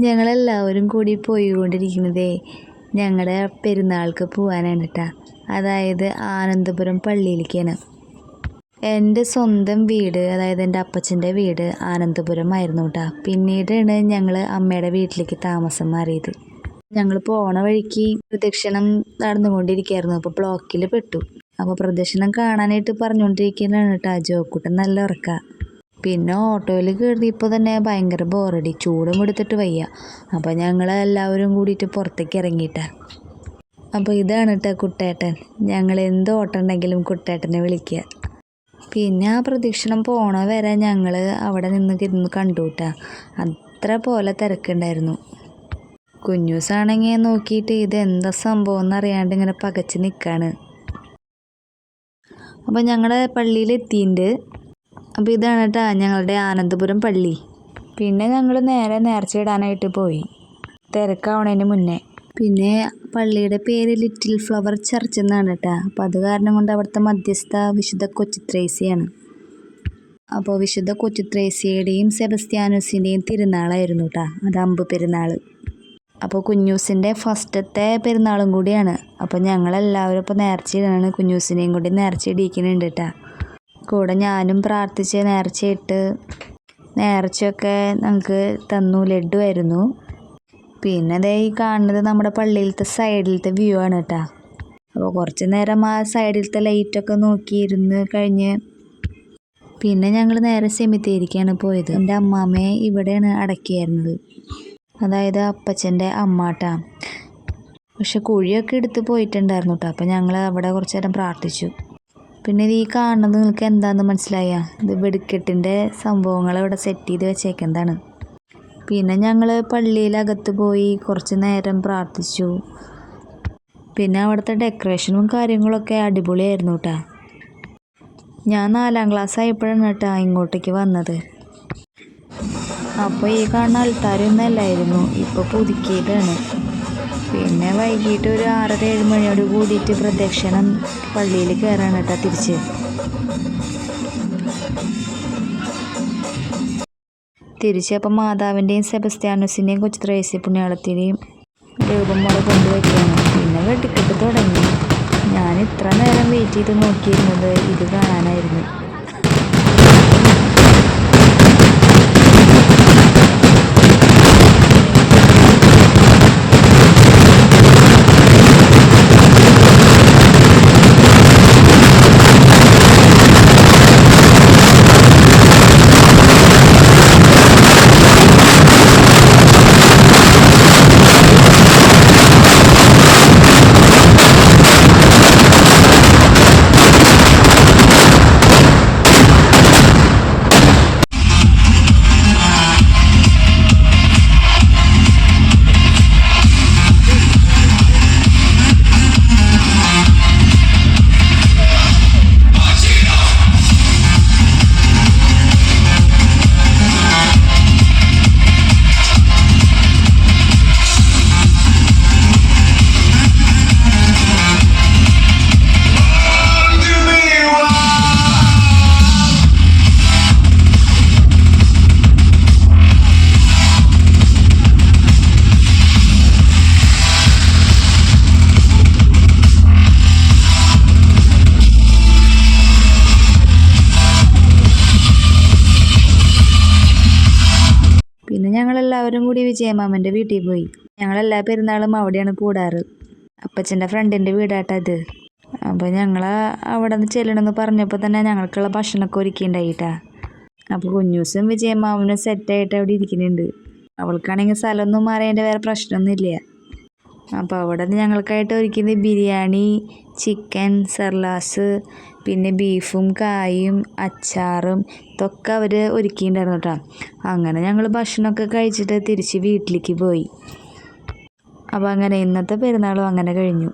ഞങ്ങളെല്ലാവരും കൂടി പോയിക്കൊണ്ടിരിക്കുന്നതേ ഞങ്ങളുടെ പെരുന്നാൾക്ക് പോകാനാണ് കേട്ടോ അതായത് ആനന്ദപുരം പള്ളിയിലേക്കാണ്. എന്റെ സ്വന്തം വീട് അതായത് എന്റെ അപ്പച്ചന്റെ വീട് ആനന്ദപുരമായിരുന്നു കേട്ടോ പിന്നീടാണ് ഞങ്ങൾ അമ്മയുടെ വീട്ടിലേക്ക് താമസം മാറിയത്. ഞങ്ങൾ പോണ വഴിക്ക് പ്രദക്ഷിണം നടന്നുകൊണ്ടിരിക്കുകയായിരുന്നു അപ്പോൾ ബ്ലോക്കിൽ പെട്ടു. അപ്പോൾ പ്രദക്ഷിണം കാണാനായിട്ട് പറഞ്ഞുകൊണ്ടിരിക്കുന്നതാണ് കേട്ടോ ജോക്കുട്ടൻ. നല്ല ഉറക്ക. പിന്നെ ഓട്ടോയിൽ കയറിയപ്പോൾ തന്നെ ഭയങ്കര ബോറടി ചൂടും എടുത്തിട്ട് വയ്യ. അപ്പോൾ ഞങ്ങൾ എല്ലാവരും കൂടിയിട്ട് പുറത്തേക്ക് ഇറങ്ങിയിട്ട. അപ്പോൾ ഇതാണ് കേട്ടോ കുട്ടേട്ടൻ. ഞങ്ങൾ എന്ത് ഓട്ടം ഉണ്ടെങ്കിലും കുട്ടേട്ടനെ വിളിക്കുക പിന്നെ ആ പ്രദക്ഷിണം പോണ വരെ ഞങ്ങൾ അവിടെ നിന്ന് ഇരുന്ന് കണ്ടു കേട്ടാ അത്ര പോലെ തിരക്കുണ്ടായിരുന്നു. കുഞ്ഞൂസാണെങ്കിൽ നോക്കിയിട്ട് ഇത് എന്താ സംഭവം എന്നറിയാണ്ട് ഇങ്ങനെ പകച്ച് നിൽക്കാണ് അപ്പോൾ ഞങ്ങളുടെ പള്ളിയിൽ എത്തിയിട്ടുണ്ട് അപ്പോൾ ഇതാണ് കേട്ടോ ഞങ്ങളുടെ ആനന്ദപുരം പള്ളി. പിന്നെ ഞങ്ങൾ നേരെ നേർച്ച ഇടാനായിട്ട് പോയി. തിരക്കാവണതിന് മുന്നേ. പിന്നെ പള്ളിയുടെ പേര് ലിറ്റിൽ ഫ്ലവർ ചർച്ച് എന്നാണ് കേട്ടോ അപ്പോൾ അത് കാരണം കൊണ്ട് അവിടുത്തെ മധ്യസ്ഥ വിശുദ്ധ കൊച്ചുത്രേസിയാണ്. അപ്പോൾ വിശുദ്ധ കൊച്ചുത്രേസ്യയുടെയും സെബസ്ത്യാനൂസിന്റെയും തിരുനാളായിരുന്നു കേട്ടോ അത് അമ്പ് പെരുന്നാൾ അപ്പോൾ കുഞ്ഞൂസിന്റെ ഫസ്റ്റത്തെ പെരുന്നാളും കൂടിയാണ്. അപ്പോൾ ഞങ്ങളെല്ലാവരും ഇപ്പോൾ നേർച്ചയിടാണ് കുഞ്ഞൂസിനെയും കൂടി നേർച്ച ഇടിയിക്കുന്നുണ്ട് കേട്ടോ കൂടെ ഞാനും പ്രാർത്ഥിച്ച് നേർച്ചയിട്ട് നേർച്ചയൊക്കെ ഞങ്ങൾക്ക് തന്നു ലഡു ആയിരുന്നു. പിന്നെ ദേ ഈ കാണുന്നത് നമ്മുടെ പള്ളിയിലത്തെ സൈഡിലത്തെ വ്യൂ ആണ് കേട്ടോ അപ്പോൾ കുറച്ച് നേരം ആ സൈഡിലത്തെ ലൈറ്റൊക്കെ നോക്കിയിരുന്ന് കഴിഞ്ഞ് പിന്നെ ഞങ്ങൾ നേരെ സെമിത്തേരിക്കാണ് പോയത്. എന്റെ അമ്മാമ്മയെ ഇവിടെയാണ് അടക്കിയായിരുന്നത് അതായത് അപ്പച്ചന്റെ അമ്മാട്ടാ പക്ഷെ കുഴിയൊക്കെ എടുത്ത് പോയിട്ടുണ്ടായിരുന്നു കേട്ടോ അപ്പോൾ ഞങ്ങൾ അവിടെ കുറച്ച് നേരം പ്രാർത്ഥിച്ചു. പിന്നെ ഇത് ഈ കാണുന്നത് നിങ്ങൾക്ക് എന്താണെന്ന് മനസ്സിലായ? ഇത് വെടിക്കെട്ടിന്റെ സംഭവങ്ങൾ ഇവിടെ സെറ്റ് ചെയ്ത് വെച്ചേക്കുന്നതാണ്. പിന്നെ ഞങ്ങൾ പള്ളിയിലകത്ത് പോയി കുറച്ച് നേരം പ്രാർത്ഥിച്ചു. പിന്നെ അവിടുത്തെ ഡെക്കറേഷനും കാര്യങ്ങളൊക്കെ അടിപൊളിയായിരുന്നു കേട്ടോ ഞാൻ നാലാം ക്ലാസ് ആയപ്പോഴാണ് കേട്ടോ ഇങ്ങോട്ടേക്ക് വന്നത്. അപ്പോൾ ഈ കാണുന്ന ആൾക്കാരൊന്നും അല്ലായിരുന്നു ഇപ്പോൾ പുതുക്കിയതാണ്. പിന്നെ വൈകിട്ട് ഒരു ആറര ഏഴ് മണിയോട് കൂടിയിട്ട് പ്രദക്ഷിണം പള്ളിയിൽ കയറാണ് കേട്ടോ തിരിച്ച്. തിരിച്ച് അപ്പം മാതാവിന്റെയും സെബസ്ത്യാനോസിന്റെയും കൊച്ചു ത്രേസ്യ പുണ്യാളത്തിന്റെയും രൂപം മുള കൊണ്ടുവയ്ക്കുകയാണ്. പിന്നെ വെട്ടിക്കെട്ട് തുടങ്ങി. ഞാൻ ഇത്ര നേരം വെയിറ്റ് ചെയ്ത് നോക്കിയിരുന്നത് ഇത് കാണാനായിരുന്നു. ഞങ്ങളെല്ലാവരും കൂടി വിജയമാമന്റെ വീട്ടിൽ പോയി. ഞങ്ങളെല്ലാ പെരുന്നാളും അവിടെയാണ് കൂടാറ്. അപ്പച്ചന്റെ ഫ്രണ്ടിന്റെ വീടാട്ടാ ഇത്. അപ്പോൾ ഞങ്ങൾ അവിടെ നിന്ന് ചെല്ലണമെന്ന് പറഞ്ഞപ്പോൾ തന്നെ ഞങ്ങൾക്കുള്ള ഭക്ഷണമൊക്കെ ഒരുക്കിയിട്ടുണ്ടായിട്ടാ അപ്പോൾ കുഞ്ഞൂസും വിജയമാമനും സെറ്റായിട്ട് അവിടെ ഇരിക്കുന്നുണ്ട്. അവൾക്കാണെങ്കിൽ സ്ഥലമൊന്നും മാറിയതിന്റെ വേറെ പ്രശ്നമൊന്നുമില്ല. അപ്പോൾ അവിടെ ഞങ്ങൾക്കായിട്ട് ഒരുക്കിയത് ബിരിയാണി ചിക്കൻ സർലാസ് പിന്നെ ബീഫും കായും അച്ചാറും ഇതൊക്കെ അവർ ഒരുക്കിയിട്ടുണ്ടായിരുന്നു കേട്ടോ. അങ്ങനെ ഞങ്ങൾ ഭക്ഷണമൊക്കെ കഴിച്ചിട്ട് തിരിച്ച് വീട്ടിലേക്ക് പോയി. അപ്പോൾ അങ്ങനെ ഇന്നത്തെ പെരുന്നാളും അങ്ങനെ കഴിഞ്ഞു.